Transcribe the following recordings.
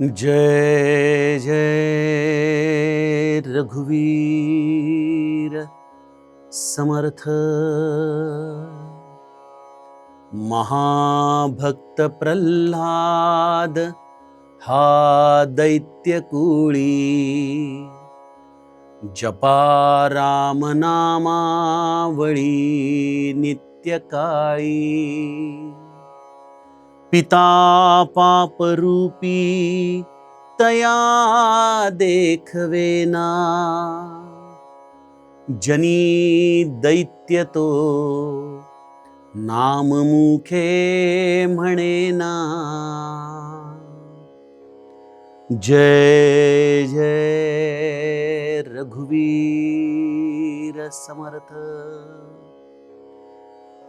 जय जय रघुवीर समर्थ। महाभक्त प्रल्हाद हा दैत्यकुळी जपा रामनामावळी नित्यकाळी। पिता पापरूपी तया देखवेना जनी दैत्य तो नाममुखे म्हणेना जय जय रघुवीर समर्थ।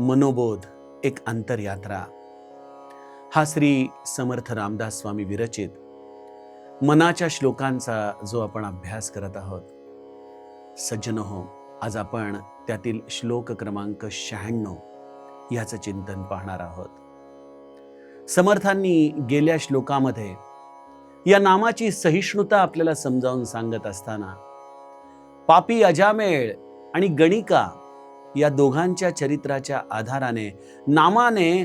मनोबोध एक अंतरयात्रा. हा श्री समर्थ रामदास स्वामी विरचित मनाच्या श्लोकांचा जो आपण अभ्यास करत आहोत. सज्जन हो आज आपण त्यातील श्लोक क्रमांक शहाण्णव याचं चिंतन पाहणार आहोत. समर्थांनी गेल्या श्लोकामध्ये या नामाची सहिष्णुता आपल्याला समजावून सांगत असताना पापी अजामेळ आणि गणिका या दोघांच्या चरित्राच्या आधाराने नामाने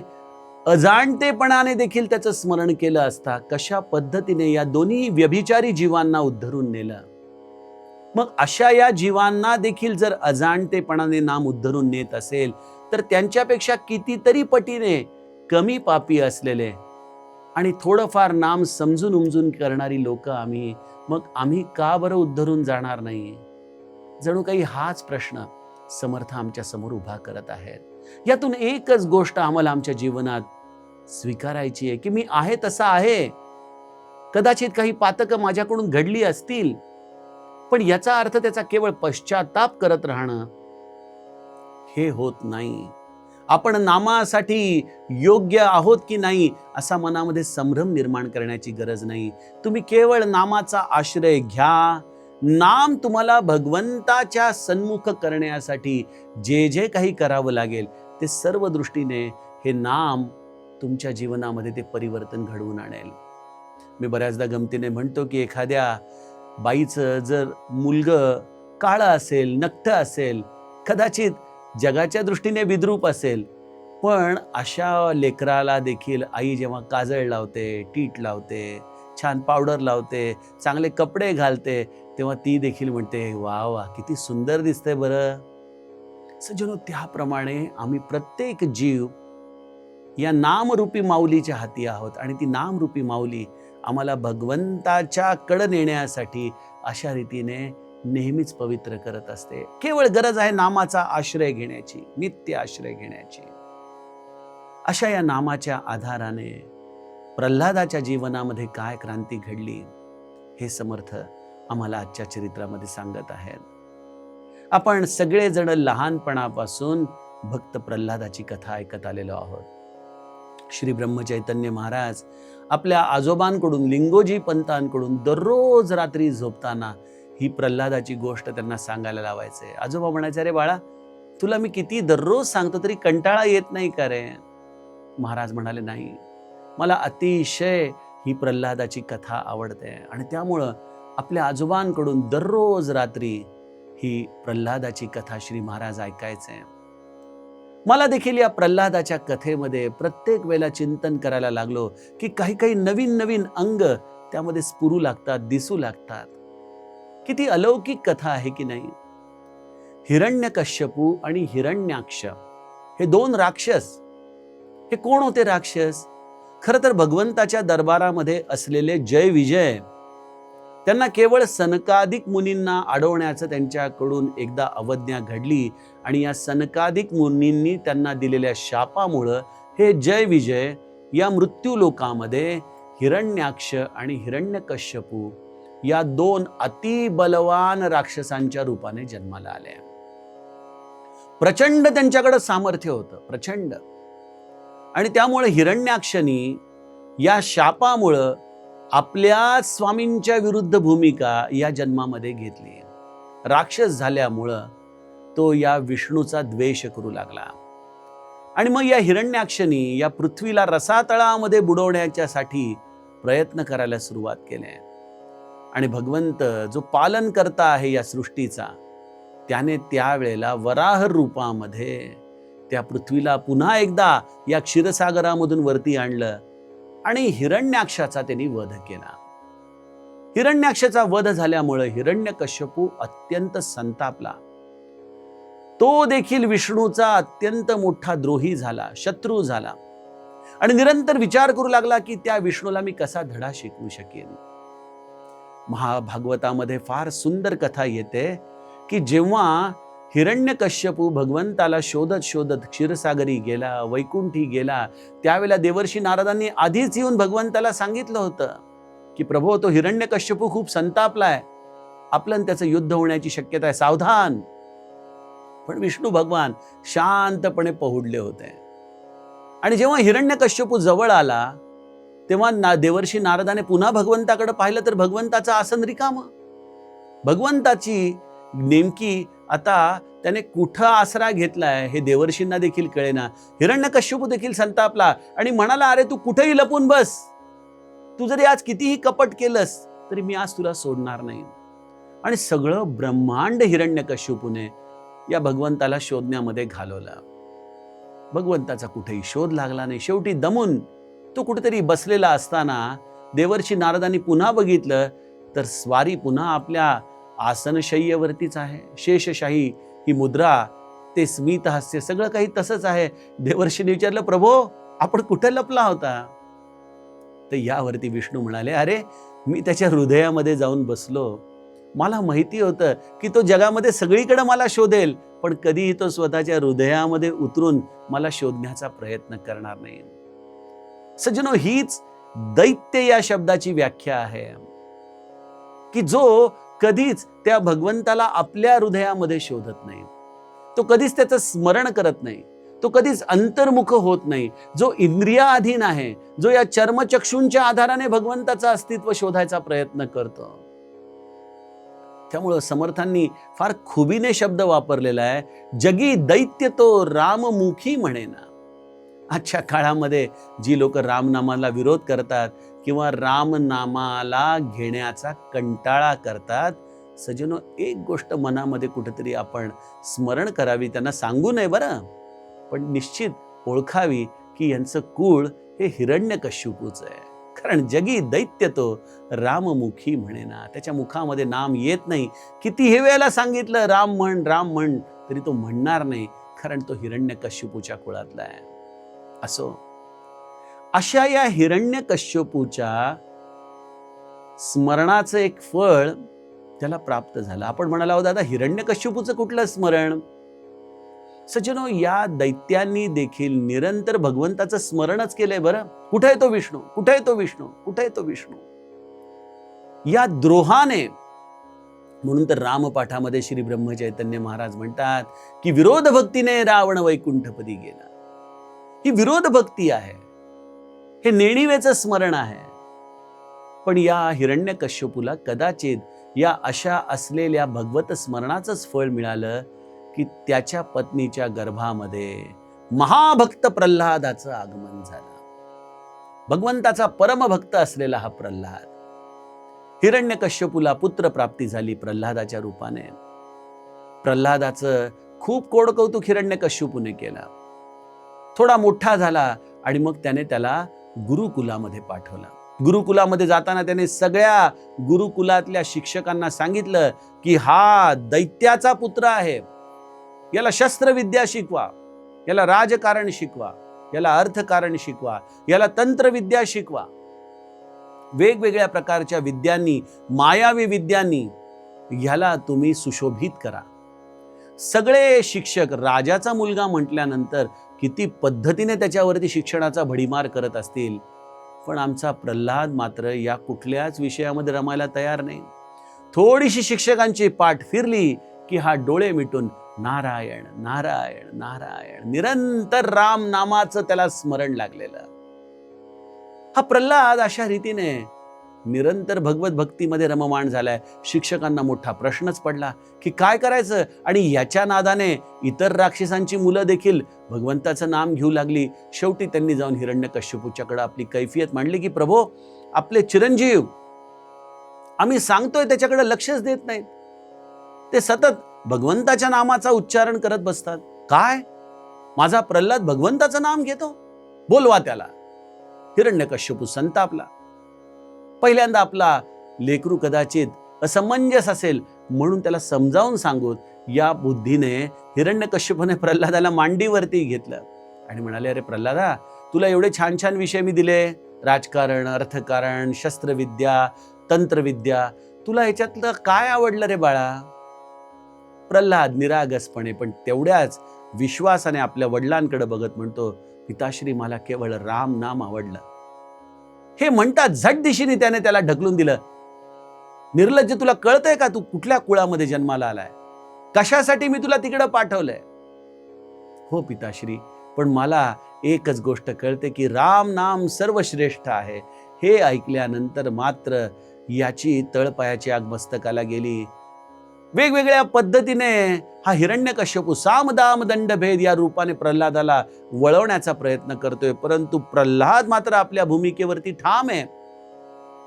अजाणतेपणाने देखील त्याचं स्मरण केलं असता कशा पद्धतीने या दोन्ही व्यभिचारी जीवांना उद्धरून नेलं? मग अशा या जीवांना देखील जर अजाणतेपणाने नाम उद्धरून नेत असेल तर त्यांच्यापेक्षा कितीतरी पटीने कमी पापी असलेले आणि थोडंफार नाम समजून उमजून करणारी लोक आम्ही मग आम्ही का बरं उद्धरून जाणार नाही? जणू काही हाच प्रश्न. समर्थ आमच्यासमोर उभा करत आहेत. यातून एकच गोष्ट आम्हाला आमच्या जीवनात स्वीकारायची आहे की मी आहे तसा आहे. कदाचित काही पातकं माझ्याकडून घडली असतील पण याचा अर्थ त्याचा केवळ पश्चाताप करत राहणं हे होत नाही. आपण नामासाठी योग्य आहोत की नाही असा मनामध्ये संभ्रम निर्माण करण्याची गरज नाही. तुम्ही केवळ नामाचा आश्रय घ्या नाम तुम्हाला भगवंताच्या सन्मुख करण्यासाठी जे जे काही करावं लागेल ते सर्व दृष्टीने हे नाम तुमच्या जीवनामध्ये ते परिवर्तन घडवून आणेल. मी बऱ्याचदा गमतीने म्हणतो की एखाद्या बाईचं जर मुलगं काळं असेल नक्ट असेल कदाचित जगाच्या दृष्टीने विद्रूप असेल पण अशा लेकराला देखील आई जेव्हा काजळ लावते टीट लावते छान पावडर लावते चांगले कपडे घालते तेव्हा ती देखील म्हणते वा वा किती सुंदर दिसतंय बरं. सज्जनो त्याप्रमाणे आम्ही प्रत्येक जीव या नामरूपी माऊलीच्या हाती आहोत आणि ती नामरूपी माऊली आम्हाला भगवंताच्या कड नेण्यासाठी अशा रीतीने नेहमीच पवित्र करत असते. केवळ गरज आहे नामाचा आश्रय घेण्याची नित्य आश्रय घेण्याची. अशा या नामाच्या आधाराने प्रल्हादाच्या जीवनामध्ये काय क्रांती घडली हे समर्थ आम्हाला आजच्या चरित्रामध्ये सांगत आहेत. आपण सगळेजण लहानपणापासून भक्त प्रल्हादाची कथा ऐकत आलेलो आहोत. श्री ब्रह्मचैतन्य महाराज आपल्या आजोबांकडून लिंगोजी पंतांकडून दररोज रात्री झोपताना ही प्रल्हादाची गोष्ट त्यांना सांगायला लावायचे. आजोबा म्हणायचे अरे बाळा तुला मी किती दररोज सांगतो तरी कंटाळा येत नाही का रे? महाराज म्हणाले नाही. मला अतिशय ही प्रल्हादाची कथा आवडते आणि त्यामुळं आपल्या आजोबांकडून दररोज रात्री ही प्रल्हादाची कथा श्री महाराज ऐकायचे. मला देखील या प्रल्हादाच्या कथेमध्ये प्रत्येक वेळेला चिंतन करायला लागलो की काही काही नवीन नवीन अंग त्यामध्ये स्फुरू लागतात दिसू लागतात. किती अलौकिक कथा आहे की नाही? हिरण्यकश्यपू आणि हिरण्याक्ष हे दोन राक्षस. हे कोण होते राक्षस? खरं तर भगवंताच्या दरबारामध्ये असलेले जय विजय त्यांना केवळ सनकाधिक मुनींना अडवण्याचं त्यांच्याकडून एकदा अवज्ञा घडली आणि या सनकाधिक मुनींनी त्यांना दिलेल्या शापामुळं हे जय विजय या मृत्यू लोकामध्ये हिरण्याक्ष आणि हिरण्यकश्यपू या दोन अतिबलवान राक्षसांच्या रूपाने जन्माला आल्या प्रचंड त्यांच्याकडे सामर्थ्य होतं प्रचंड. आणि त्यामुळे हिरण्याक्षनी या शापामुळं आपल्या स्वामींच्या विरुद्ध भूमिका या जन्मामध्ये घेतली. राक्षस झाल्यामुळं तो या विष्णूचा द्वेष करू लागला. आणि मग या हिरण्याक्षनी या पृथ्वीला रसातळामध्ये बुडवण्याच्यासाठी प्रयत्न करायला सुरुवात केले. आणि भगवंत जो पालन करता आहे या सृष्टीचा त्याने त्यावेळेला वराह रूपामध्ये त्या पृथ्वीला पुन्हा एकदा या क्षीरसागरामधून वरती आणलं. आणि हिरण्याक्षाचा त्यांनी वध केला. हिरण्याक्षाचा वध झाल्यामुळे हिरण्यकश्यपू अत्यंत संतापला. तो देखील विष्णूचा अत्यंत मोठा द्रोही झाला शत्रू झाला. आणि निरंतर विचार करू लागला की त्या विष्णूला मी कसा धडा शिकवू शकेन? महाभागवतामध्ये फार सुंदर कथा येते की जेव्हा हिरण्यकश्यपू भगवंताला शोधत शोधत क्षीरसागरी गेला वैकुंठी गेला. त्यावेळेला देवर्षी नारदांनी आधीच येऊन भगवंताला सांगितलं होतं की प्रभो तो हिरण्यकश्यपू खूप संतापलाय आपलं त्याचं युद्ध होण्याची शक्यता आहे. सावधान. पण विष्णू भगवान शांतपणे पहुडले होते. आणि जेव्हा हिरण्यकश्यपू जवळ आला तेव्हा ना देवर्षी नारदाने पुन्हा भगवंताकडे पाहिलं तर भगवंताचं आसन रिकाम. भगवंताची नेमकी आता त्याने कुठं आसरा घेतलाय हे देवर्षींना देखील कळेना. हिरण्यकश्यपू देखील संतापला आणि म्हणाला अरे तू कुठेही लपून बस. तू जरी आज कितीही कपट केलंस तरी मी आज तुला सोडणार नाही. आणि सगळं ब्रह्मांड हिरण्यकश्यपूने या भगवंताला शोधण्यामध्ये घालवला. भगवंताचा कुठेही शोध लागला नाही. शेवटी दमून तो कुठेतरी बसलेला असताना देवर्षी नारदांनी पुन्हा बघितलं तर स्वारी पुन्हा आपल्या आसनशय्यवरतीच आहे. शेषशाही ही मुद्रा ते स्मित हास्य सगळं काही तसंच आहे. देवर्षीने विचारलं प्रभो आपण कुठे लपला होता? तर यावरती विष्णू म्हणाले अरे मी त्याच्या हृदयामध्ये जाऊन बसलो. मला माहिती होतं की तो जगामध्ये सगळीकडे मला शोधेल पण कधीही तो स्वतःच्या हृदयामध्ये उतरून मला शोधण्याचा प्रयत्न करणार नाही. सज्जनो हीच दैत्य या शब्दाची व्याख्या आहे. की जो कधीच त्या भगवंताला आपल्या हृदयामध्ये शोधत नाही. तो कधीच त्याचं स्मरण करत नाही. तो कधीच अंतर्मुख होत नाही. जो इंद्रियाधीन आहे जो या चर्मचक्षूंच्या आधाराने भगवंताचं अस्तित्व शोधायचा प्रयत्न करतो. त्यामुळं समर्थांनी फार खुबीने शब्द वापरलेला आहे जगी दैत्य तो राममुखी म्हणेना. आजच्या काळामध्ये जी लोक रामनामाला विरोध करतात किंवा रामनामाला घेण्याचा कंटाळा करतात. सजनो एक गोष्ट मनामध्ये कुठेतरी आपण स्मरण करावी त्यांना सांगू नये बरं. पण निश्चित ओळखावी की यांचं कुळ हे हिरण्यकश्यपूच आहे. कारण जगी दैत्य तो राममुखी म्हणे ना. त्याच्या मुखामध्ये नाम येत नाही. किती हे वेळेला सांगितलं राम म्हण राम म्हण तरी तो म्हणणार नाही. कारण तो हिरण्यकश्यपूच्या कुळातला आहे. असो. अशा या हिरण्यकश्यपूच्या स्मरणाचं एक फळ त्याला प्राप्त झालं. आपण म्हणाला आहोत दादा हिरण्यकश्यपूचं कुठलं स्मरण? सज्जनो या दैत्यांनी देखील निरंतर भगवंताचं स्मरणच केलंय बरं. कुठे आहे तो विष्णू? कुठे आहे तो विष्णू? कुठे आहे तो विष्णू? या द्रोहाने म्हणून तर रामपाठामध्ये श्री ब्रह्मचैतन्य महाराज म्हणतात की विरोध भक्तीने रावण वैकुंठपदी गेला. ही विरोध भक्ती आहे. हे नेणिवेचं स्मरण आहे. पण या हिरण्यकश्यपूला कदाचित या अशा असलेल्या भगवत स्मरणाचंच फळ मिळालं की त्याच्या पत्नीच्या गर्भामध्ये महाभक्त प्रल्हादाचं आगमन झालं. भगवंताचा परमभक्त असलेला हा प्रल्हाद. हिरण्यकश्यपूला पुत्र प्राप्ती झाली प्रल्हादाच्या रूपाने. प्रल्हादाचं खूप कोड कौतुक हिरण्यकश्यपूने केलं. थोडा मोठा झाला आणि मग त्याने त्याला गुरुकुलामध्ये पाठवला. गुरुकुलामध्ये जाताना त्याने सगळ्या गुरुकुलातल्या शिक्षकांना सांगितलं की हा दैत्याचा पुत्र आहे. याला शस्त्रविद्या शिकवा याला राजकारण शिकवा याला अर्थकारण शिकवा याला तंत्रविद्या शिकवा. वेगवेगळ्या प्रकारच्या विद्यांनी मायावी विद्यांनी ह्याला तुम्ही सुशोभित करा. सगळे शिक्षक राजाचा मुलगा म्हटल्यानंतर किती पद्धतीने त्याच्यावरती शिक्षणाचा भडीमार करत असतील. पण आमचा प्रल्हाद मात्र या कुठल्याच विषयामध्ये रमायला तयार नाही. थोडीशी शिक्षकांची पाठ फिरली की हा डोळे मिटून नारायण नारायण नारायण निरंतर राम नामाचं त्याला स्मरण लागलेलं. हा प्रल्हाद अशा रीतीने निरंतर भगवत भक्तीमध्ये रममाण झालाय. शिक्षकांना मोठा प्रश्नच पडला की काय करायचं? आणि याच्या नादाने इतर राक्षसांची मुलं देखील भगवंताचं नाम घेऊ लागली. शेवटी त्यांनी जाऊन हिरण्यकश्यपूच्याकडे आपली कैफियत मांडली की प्रभो आपले चिरंजीव आम्ही सांगतोय त्याच्याकडे लक्षच देत नाहीत. ते सतत भगवंताच्या नामाचा उच्चारण करत बसतात. काय? माझा प्रल्हाद भगवंताचं नाम घेतो? बोलवा त्याला. हिरण्यकश्यपू संतापला. पहिल्यांदा आपला लेकरू कदाचित असमंजस असेल म्हणून त्याला समजावून सांगून या बुद्धीने हिरण्यकश्यपूने प्रल्हादाला मांडीवरती घेतलं. आणि म्हणाले अरे प्रल्हादा तुला एवढे छान छान विषय मी दिले. राजकारण अर्थकारण शस्त्रविद्या तंत्रविद्या. तुला ह्याच्यातलं काय आवडलं रे बाळा? प्रल्हाद निरागसपणे पण तेवढ्याच विश्वासाने आपल्या वडिलांकडे बघत म्हणतो पिताश्री मला केवळ राम नाम आवडलं. हे म्हणतात झट दिशेने त्याने त्याला ढकलून दिलं. निर्लज्ज तुला कळतंय का तू कुठल्या कुळामध्ये जन्माला आलाय? कशासाठी मी तुला तिकडं पाठवलंय? हो पिताश्री पण मला एकच गोष्ट कळते की राम नाम सर्वश्रेष्ठ आहे. हे ऐकल्यानंतर मात्र याची तळपायाची आग मस्तकाला गेली. वेगवेगळ्या पद्धतीने हा हिरण्यकश्यपू सामदाम दंडभेद या रूपाने प्रल्हादाला वळवण्याचा प्रयत्न करतोय. परंतु प्रल्हाद मात्र आपल्या भूमिकेवरती ठाम आहे.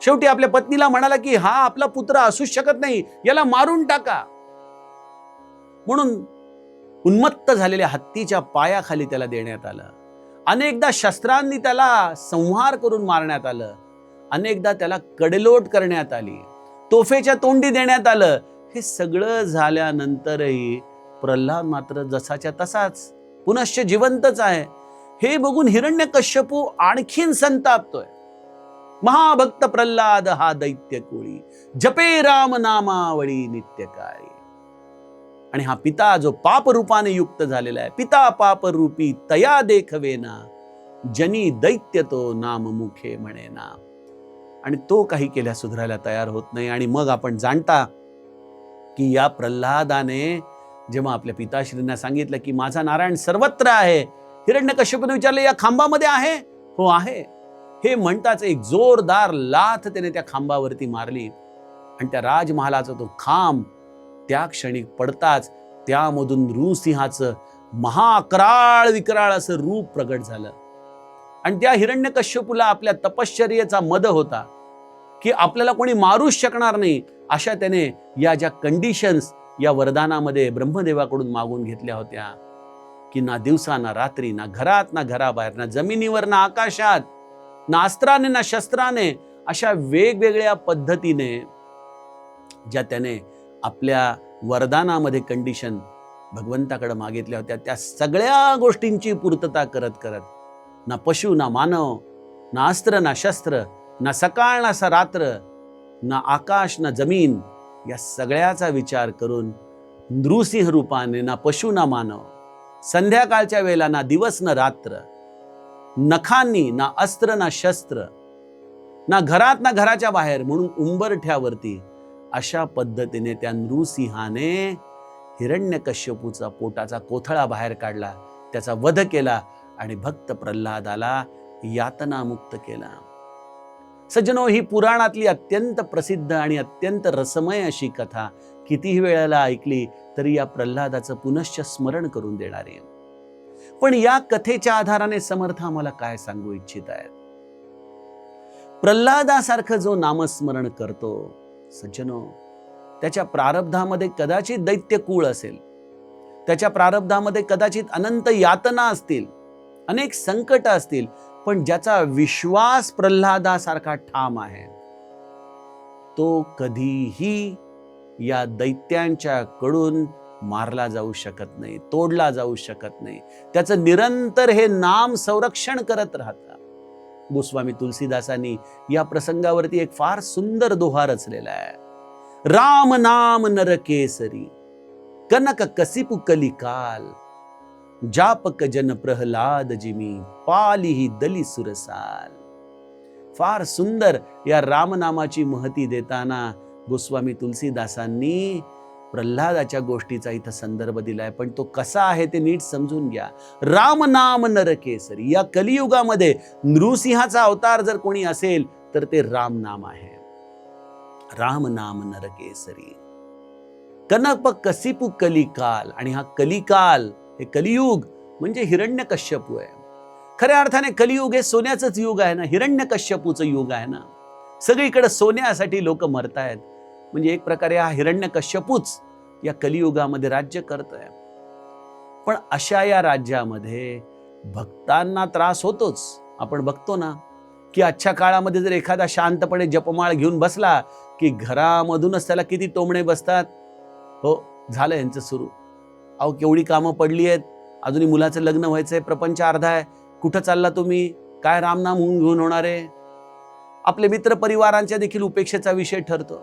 शेवटी आपल्या पत्नीला म्हणाला की हा आपला पुत्र असूच शकत नाही याला मारून टाका. म्हणून उन्मत्त झालेल्या हत्तीच्या पायाखाली त्याला देण्यात आलं. अनेकदा शस्त्रांनी त्याला संहार करून मारण्यात आलं. अनेकदा त्याला कडेलोट करण्यात आली. तोफेच्या तोंडी देण्यात आलं. हे सगळं झाल्यानंतरही प्रल्हाद मात्र जसाच्या तसाच पुनश्च जिवंतच आहे. हे बघून हिरण्य कश्यपू आणखीन संतापतोय. महाभक्त प्रल्हाद हा दैत्य कोळी जपे राम नामावळी नित्यकाळी आणि हा पिता जो पाप रूपाने युक्त झालेला आहे पिता पाप रूपी तया देखवेना जनी दैत्य तो नाम मुखे म्हणेना. आणि तो काही केल्या सुधारायला तयार होत नाही आणि मग आपण जाणता की या प्रल्हादाने जेव्हा आपल्या पिताश्रींना सांगितलं की माझा नारायण सर्वत्र आहे हिरण्य कश्यपने विचारलं या खांबामध्ये आहे? हो आहे. हे म्हणताच एक जोरदार लाथ त्याने त्या खांबावरती मारली. आणि त्या राजमहालाचा तो खांब त्या क्षणी पडताच त्यामधून नृसिंहाचं महाकराळ विकराळ असं रूप प्रगट झालं. आणि त्या हिरण्य कश्यपूला आपल्या तपश्चर्याचा मद होता की आपल्याला कोणी मारूच शकणार नाही. अशा त्याने या ज्या कंडिशन्स या वरदानामध्ये ब्रह्मदेवाकडून मागून घेतल्या होत्या की ना दिवसा ना रात्री ना घरात ना घराबाहेर ना जमिनीवर ना आकाशात ना अस्त्राने ना शस्त्राने अशा वेगवेगळ्या पद्धतीने ज्या त्याने आपल्या वरदानामध्ये कंडिशन भगवंताकडे मागितल्या होत्या त्या सगळ्या गोष्टींची पूर्तता करत करत ना पशु ना मानव ना अस्त्र ना शस्त्र ना सकाळ ना स रात्र ना आकाश ना जमीन या सगळ्याचा विचार करून नृसिंह रूपाने ना पशु ना मानव संध्याकाळच्या वेळेला ना दिवस ना रात्र नखांनी ना अस्त्र ना शस्त्र ना घरात ना घराच्या बाहेर म्हणून उंबरठ्यावरती अशा पद्धतीने त्या नृसिंहाने हिरण्यकश्यपूचा पोटाचा कोथळा बाहेर काढला त्याचा वध केला आणि भक्त प्रल्हादाला यातनामुक्त केला. सज्जनो ही पुराणातली अत्यंत प्रसिद्ध आणि अत्यंत रसमय अशी कथा कितीही वेळेला ऐकली तरी या प्रल्हादाचं पुनश्च स्मरण करून देणारी पण या कथेच्या आधाराने समर्थ आम्हाला काय सांगू इच्छित आहेत? प्रल्हादासारखं जो नामस्मरण करतो सज्जनो त्याच्या प्रारब्धामध्ये कदाचित दैत्य कुळ असेल. त्याच्या प्रारब्धामध्ये कदाचित अनंत यातना असतील अनेक संकट असतील पण ज्याचा विश्वास प्रल्हादासारखा ठाम आहे तो कधीही या दैत्यांच्या कडून मारला जाऊ शकत नाही तोडला जाऊ शकत नाही. त्याचं निरंतर हे नाम संरक्षण करत राहतं गोस्वामी तुलसीदासांनी या प्रसंगावरती एक फार सुंदर दोहा रचलेला आहे. राम नाम नरकेसरी कनक कसिपु कलिकाल जापक जन प्रहलाद जिमी पालिही दली सुरसाल. फार सुंदर या रामनामाची महती देताना गोस्वामी तुलसीदासांनी प्रल्हादाच्या गोष्टीचा इथं संदर्भ दिलाय. पण तो कसा आहे ते नीट समजून घ्या. राम नाम नरकेसरी या कलियुगामध्ये नृसिंहाचा अवतार जर कोणी असेल तर ते राम नाम आहे. राम नाम नरकेसरी कनक कसिपू कलिकाल. आणि हा कलिकाल हे कलियुग म्हणजे हिरण्य कश्यपू आहे. खऱ्या अर्थाने कलियुग हे सोन्याचंच युग आहे ना हिरण्य कश्यपूचं युग आहे ना. सगळीकडे सोन्यासाठी लोक मरतायत. म्हणजे एक प्रकारे हा हिरण्य कश्यपूच या कलियुगामध्ये राज्य करतोय. पण अशा या राज्यामध्ये भक्तांना त्रास होतोच. आपण बघतो ना की आजच्या काळामध्ये जर एखादा शांतपणे जपमाळ घेऊन बसला की घरामधूनच त्याला किती टोमणे बसतात. हो झालं यांचं सुरू. अहो केवढी कामं पडली आहेत? अजूनही मुलाचं लग्न व्हायचंय प्रपंच अर्धा आहे. कुठं चालला तुम्ही? काय रामनाम होऊन घेऊन होणार आहे? आपले मित्र परिवारांच्या देखील उपेक्षेचा विषय ठरतो.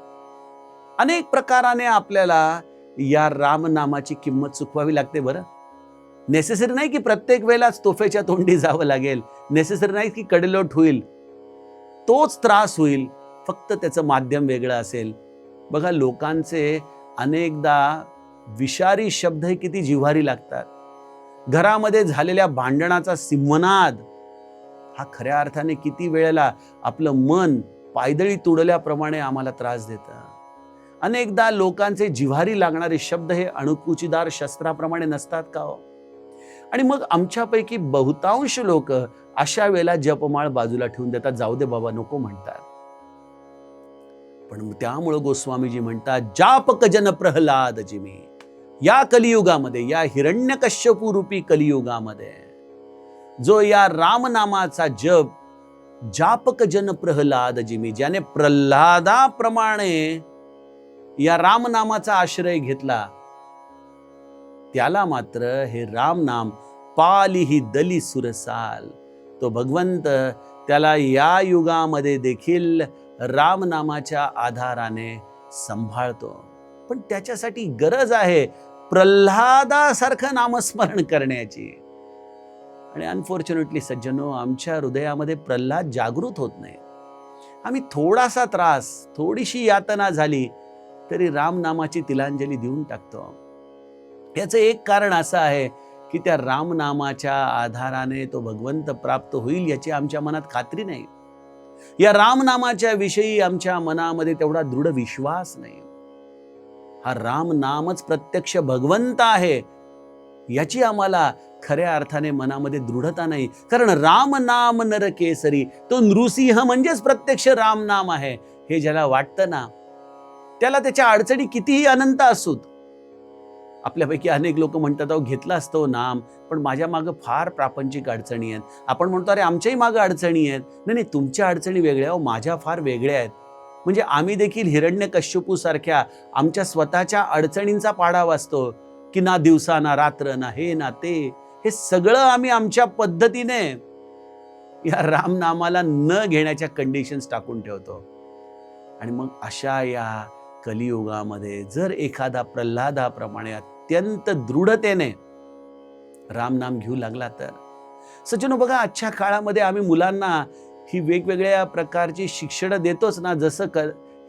अनेक प्रकाराने आपल्याला या रामनामाची किंमत चुकवावी लागते बरं. नेसेसरी नाही की प्रत्येक वेळेलाच तोफेच्या तोंडी जावं लागेल. नेसेसरी नाही की कडेलोट होईल. तोच त्रास होईल. फक्त त्याचं माध्यम वेगळं असेल. बघा लोकांचे अनेकदा विषारी शब्द हे किती जिव्हारी लागतात. घरामध्ये झालेल्या भांडणाचा सिंहनाद हा खऱ्या अर्थाने किती वेळेला आपलं मन पायदळी तुडल्याप्रमाणे आम्हाला त्रास देतं. अनेकदा लोकांचे जिव्हारी लागणारे शब्द हे अणुकुचीदार शस्त्राप्रमाणे नसतात का हो? आणि मग आमच्यापैकी बहुतांश लोक अशा वेळेला जपमाळ बाजूला ठेवून देतात. जाऊ दे बाबा नको म्हणतात. पण त्यामुळं गोस्वामीजी म्हणतात जापक जन प्रल्हाद जिमी या कलियुगामध्ये या हिरण्यकश्यपू रूपी कलियुगामध्ये जो या रामनामाचा जप जापक जन प्रल्हाद जिमी ज्याने प्रल्हादाप्रमाणे या रामनामाचा आश्रय घेतला त्याला मात्र हे रामनाम पाली ही दली सुरसाल. तो भगवंत त्याला या युगामध्ये देखील रामनामाच्या आधाराने सांभाळतो. पण त्याच्यासाठी गरज आहे प्रल्हादासारखं नामस्मरण करण्याची. आणि अनफॉर्च्युनेटली सज्जनो आमच्या हृदयामध्ये प्रल्हाद जागृत होत नाही. आम्ही थोडासा त्रास थोडीशी यातना झाली तरी रामनामाची तिलांजली देऊन टाकतो. याचं एक कारण असं आहे की त्या रामनामाच्या आधाराने तो भगवंत प्राप्त होईल याची आमच्या मनात खात्री नाही. या रामनामाच्या विषयी आमच्या मनामध्ये तेवढा दृढ विश्वास नाही. हा राम नामच प्रत्यक्ष भगवंत आहे. याची आम्हाला खऱ्या अर्थाने मनामध्ये दृढता नाही. कारण राम नाम नर केसरी तो नृसिंह म्हणजेच प्रत्यक्ष राम नाम आहे. हे ज्याला वाटतं ना त्याला त्याच्या अडचणी कितीही अनंत असूत. आपल्यापैकी अनेक लोक म्हणतात अहो घेतला असतो नाम पण माझ्या मागं फार प्रापंचिक अडचणी आहेत. आपण म्हणतो अरे आमच्याही मागं अडचणी आहेत. नाही नाही तुमच्या अडचणी वेगळ्या अहो माझ्या फार वेगळ्या आहेत. म्हणजे आम्ही देखील हिरण्य कश्यपूसारख्या आमच्या स्वतःच्या अडचणींचा पाडा वाचतो की ना दिवसा ना रात्र ना हे ना ते. हे सगळं आम्ही आमच्या पद्धतीने या रामनामाला न घेण्याच्या कंडिशन्स टाकून ठेवतो. आणि मग अशा या कलियुगामध्ये जर एखादा प्रल्हादाप्रमाणे अत्यंत दृढतेने रामनाम घेऊ लागला तर. सज्जनो बघा आजच्या काळामध्ये आम्ही मुलांना ही वेगवेगळ्या प्रकारची शिक्षणं देतोच ना जसं क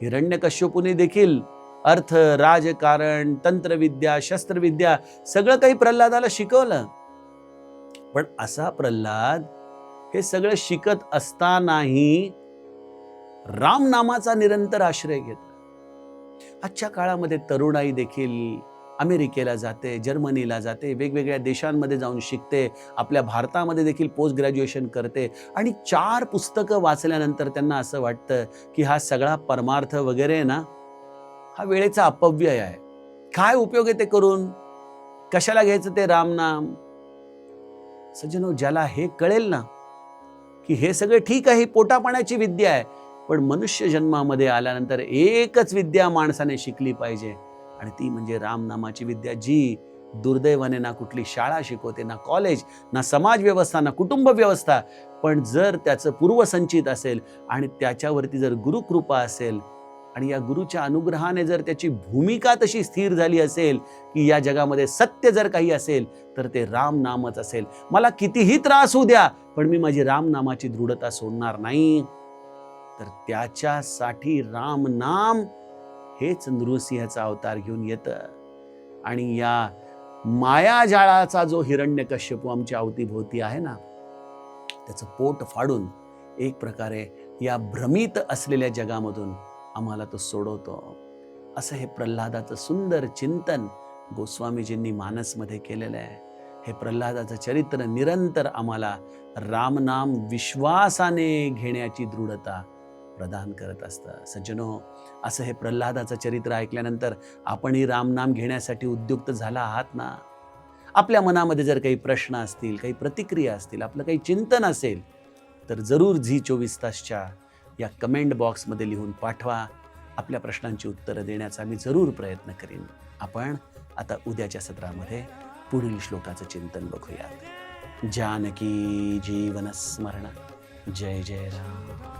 हिरण्यकश्यपूने देखील अर्थ राजकारण तंत्रविद्या शस्त्रविद्या सगळं काही प्रल्हादाला शिकवलं. पण असा प्रल्हाद हे सगळं शिकत असतानाही रामनामाचा निरंतर आश्रय घेत आजच्या काळामध्ये तरुणाई देखील अमेरिकेला जाते जर्मनीला जाते वेगवेगळ्या देशांमध्ये जाऊन शिकते आपल्या भारतामध्ये देखील पोस्ट ग्रॅज्युएशन करते आणि चार पुस्तकं वाचल्यानंतर त्यांना असं वाटतं की हा सगळा परमार्थ वगैरे ना हा वेळेचा अपव्यय आहे. काय उपयोग आहे ते करून? कशाला घ्यायचं ते रामनाम सज्जनो ज्याला हे कळेल ना की हे सगळं ठीक आहे ही पोटापाण्याची विद्या आहे पण मनुष्य जन्मामध्ये आल्यानंतर एकच विद्या माणसाने शिकली पाहिजे. आणि ती म्हणजे रामनामाची विद्या जी दुर्दैवाने ना कुठली शाळा शिकवते ना कॉलेज ना समाज व्यवस्था ना कुटुंब व्यवस्था पण जर त्याचं पूर्वसंचित असेल आणि त्याच्यावरती जर गुरुकृपा असेल आणि या गुरुच्या अनुग्रहाने जर त्याची भूमिका तशी स्थिर झाली असेल की या जगामध्ये सत्य जर काही असेल तर ते राम नामच असेल. मला कितीही त्रास होऊ द्या पण मी माझी राम नामाची दृढता सोडणार नाही. तर त्याच्यासाठी राम नाम हेच नृसिंहाचा अवतार घेऊन येतं. आणि या मायाजाळाचा जो हिरण्यकश्यपू आमच्या अवतीभोवती आहे ना त्याचं पोट फाडून एक प्रकारे या भ्रमित असलेल्या जगामधून आम्हाला तो सोडवतो. असं हे प्रल्हादाचं सुंदर चिंतन गोस्वामीजींनी मानसमध्ये केलेलं आहे. हे प्रल्हादाचं चरित्र निरंतर आम्हाला रामनाम विश्वासाने घेण्याची दृढता प्रदान करत असतं. सज्जनो असं हे प्रल्हादाचं चरित्र ऐकल्यानंतर आपणही रामनाम घेण्यासाठी उद्युक्त झाला आहात ना? आपल्या मनामध्ये जर काही प्रश्न असतील काही प्रतिक्रिया असतील आपलं काही चिंतन असेल तर जरूर झी चोवीस तासच्या या कमेंट बॉक्समध्ये लिहून पाठवा. आपल्या प्रश्नांची उत्तरं देण्याचा मी जरूर प्रयत्न करीन. आपण आता उद्याच्या सत्रामध्ये पुढील श्लोकाचं चिंतन बघूयात. जानकी जीवन स्मरण. जय जय राम.